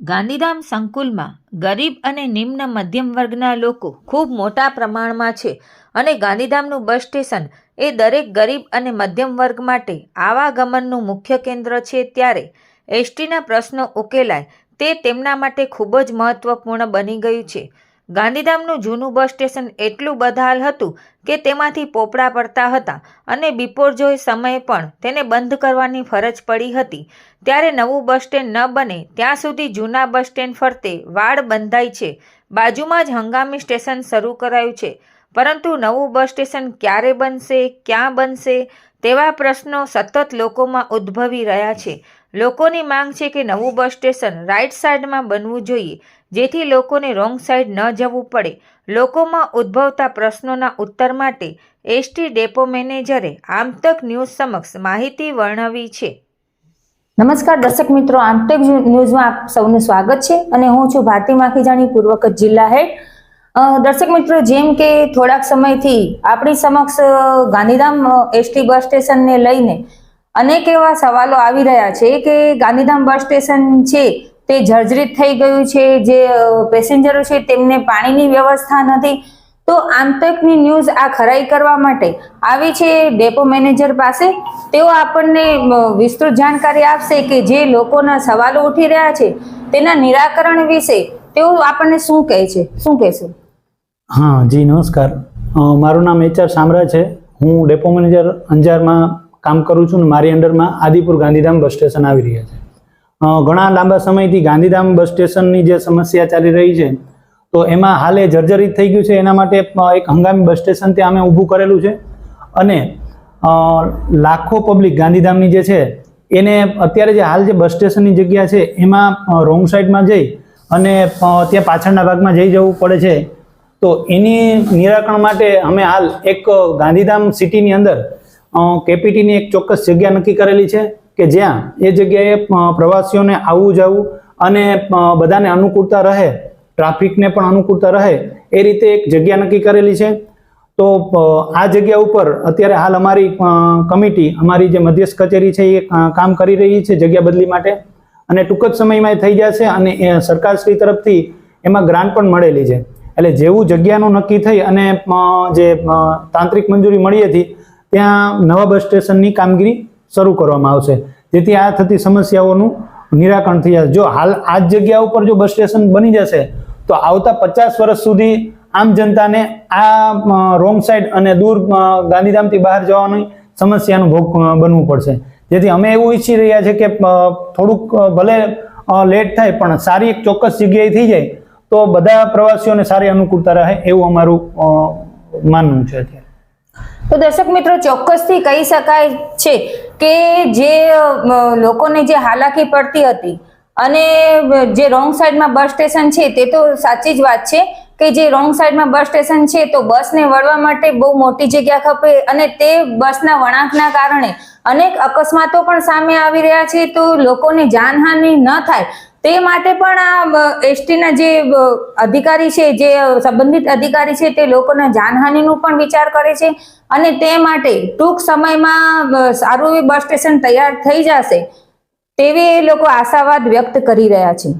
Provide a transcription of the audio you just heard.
ગાંધીધામ સંકુલમાં ગરીબ અને નિમ્ન મધ્યમ વર્ગના લોકો ખૂબ મોટા પ્રમાણમાં છે અને ગાંધીધામનું બસ સ્ટેશન એ દરેક ગરીબ અને મધ્યમ વર્ગ માટે આવાગમનનું મુખ્ય કેન્દ્ર છે ત્યારે એસટીના પ્રશ્નો ઉકેલાય તે તેમના માટે ખૂબ જ મહત્વપૂર્ણ બની ગયું છે. ગાંધીધામનું જૂનું બસ સ્ટેશન એટલું બદહાલ હતું કે તેમાંથી પોપડા પડતા હતા અને બિપોરજોય સમયે પણ તેને બંધ કરવાની ફરજ પડી હતી. ત્યારે નવું બસ સ્ટેન્ડ ન બને ત્યાં સુધી જૂના બસ સ્ટેન્ડ ફરતે વાડ બંધાઈ છે. બાજુમાં જ હંગામી સ્ટેશન શરૂ કરાયું છે. પરંતુ નવું બસ સ્ટેશન ક્યારે બનશે, ક્યાં બનશે તેવા પ્રશ્નો સતત લોકોમાં ઉદ્ભવી રહ્યા છે. લોકોની માંગ છે કે નવું બસ સ્ટેશન રાઈટ સાઈડમાં બનવું જોઈએ. જેથી લોકોને રોંગ સાઈડ ન જવું પડે. લોકોમાં ઉદ્ભવતા પ્રશ્નોના ઉત્તર માટે એસટી ડેપો મેનેજરે આમતક ન્યૂઝ સમક્ષ માહિતી વર્ણવી છે. નમસ્કાર દર્શક મિત્રો, આમતક ન્યૂઝમાં આપ સૌનું સ્વાગત છે અને હું છું ભારતી માખીજાણી પૂર્વ કચ્છ જિલ્લા હેડ. દર્શક મિત્રો, જેમ કે થોડાક સમયથી આપણી સમક્ષ ગાંધીધામ એસટી બસ સ્ટેશનને લઈને અનેક એવા સવાલો આવી રહ્યા છે કે ગાંધીધામ બસ સ્ટેશન છે તે જર્જરિત થઈ ગયું છે, જે પેસેન્જરો છે તેમને પાણીની વ્યવસ્થા નથી. તો આંતકની ન્યૂઝ આ ખરાઈ કરવા માટે આવી છે ડેપો મેનેજર પાસે. તેઓ આપણને વિસ્તૃત જાણકારી આપશે કે જે લોકોના સવાલો ઉઠી રહ્યા છે તેના નિરાકરણ વિશે તેઓ આપણને શું કહે છે? શું કહેશે? હા, જી, નમસ્કાર. મારું નામ એચઆર સામરા છે. હું ડેપો મેનેજર અંજારમાં કામ કરું છું ને મારી અંડરમાં આદિપુર ગાંધીધામ બસ સ્ટેશન આવી રહ્યા છે. ઘણા લાંબા સમયથી ગાંધીધામ બસ સ્ટેશનની જે સમસ્યા ચાલી રહી છે, તો એમાં હાલે જર્જરિત થઈ ગયું છે. એના માટે એક હંગામી બસ સ્ટેશન ત્યાં અમે ઊભું કરેલું છે. અને લાખો પબ્લિક ગાંધીધામની જે છે, એને અત્યારે જે હાલ જે બસ સ્ટેશનની જગ્યા છે, એમાં રોંગ સાઈડમાં જઈ અને ત્યાં પાછળના ભાગમાં જઈ જવું પડે છે. તો એની નિરાકરણ માટે અમે હાલ એક ગાંધીધામ સિટીની અંદર કેપીટીની એક ચોક્કસ જગ્યા નક્કી કરેલી છે. કે જ્યાં એ જગ્યાએ પ્રવાસીઓને આવવું જવું અને બધાને અનુકૂળતા રહે, ટ્રાફિકને પણ અનુકૂળતા રહે, એ રીતે એક જગ્યા નક્કી કરેલી છે. તો આ જગ્યા ઉપર અત્યારે હાલ અમારી કમિટી, અમારી જે મધ્યસ્થ કચેરી છે એ કામ કરી રહી છે જગ્યા બદલી માટે. અને ટૂંક જ સમયમાં એ થઈ જશે અને સરકારશ્રી તરફથી એમાં ગ્રાન્ટ પણ મળેલી છે. એટલે જેવું જગ્યાનું નક્કી થઈ અને જે તાંત્રિક મંજૂરી મળી હતી, ત્યાં નવા બસ સ્ટેશનની કામગીરી શરૂ કરવામાં આવશે. જેથી આ થતી સમસ્યાઓનું નિરાકરણ થઈ જશે જો હાલ આ જગ્યા ઉપર જો બસ સ્ટેશન બની જશે, તો આવતા પચાસ વર્ષ સુધી આમ જનતાને આ રોંગ સાઈડ અને દૂર ગાંધીધામથી બહાર જવાની સમસ્યાનું ભોગ બનવું પડશે. જેથી અમે એવું ઈચ્છી રહ્યા છે કે થોડુંક ભલે લેટ થાય, પણ સારી એક ચોક્કસ જગ્યાએ થઈ જાય, તો બધા પ્રવાસીઓને સારી અનુકૂળતા રહે એવું અમારું માનવું છે તો દર્શક મિત્રો, ચોક્કસથી કહી શકાય છે કે જે લોકોને જે હાલાકી પડતી હતી અને જે રોંગ સાઈડમાં બસ સ્ટેશન છે તે તો સાચી જ વાત છે કે જે રોંગ સાઈડમાં બસ સ્ટેશન છે તો બસને વળવા માટે બહુ મોટી જગ્યા ખપે અને તે બસના વળાંકના કારણે અનેક અકસ્માતો પણ સામે આવી રહ્યા છે તો લોકોને જાનહાનિ ન થાય. તે માટે પણ આ એસટીના જે અધિકારી છે, જે સંબંધિત અધિકારી છે, તે લોકોના જાનહાનિનું પણ વિચાર કરે છે અને તે માટે ટૂંક સમયમાં સારું એવું બસ સ્ટેશન તૈયાર થઈ જશે તેવી એ લોકો આશાવાદ વ્યક્ત કરી રહ્યા છે.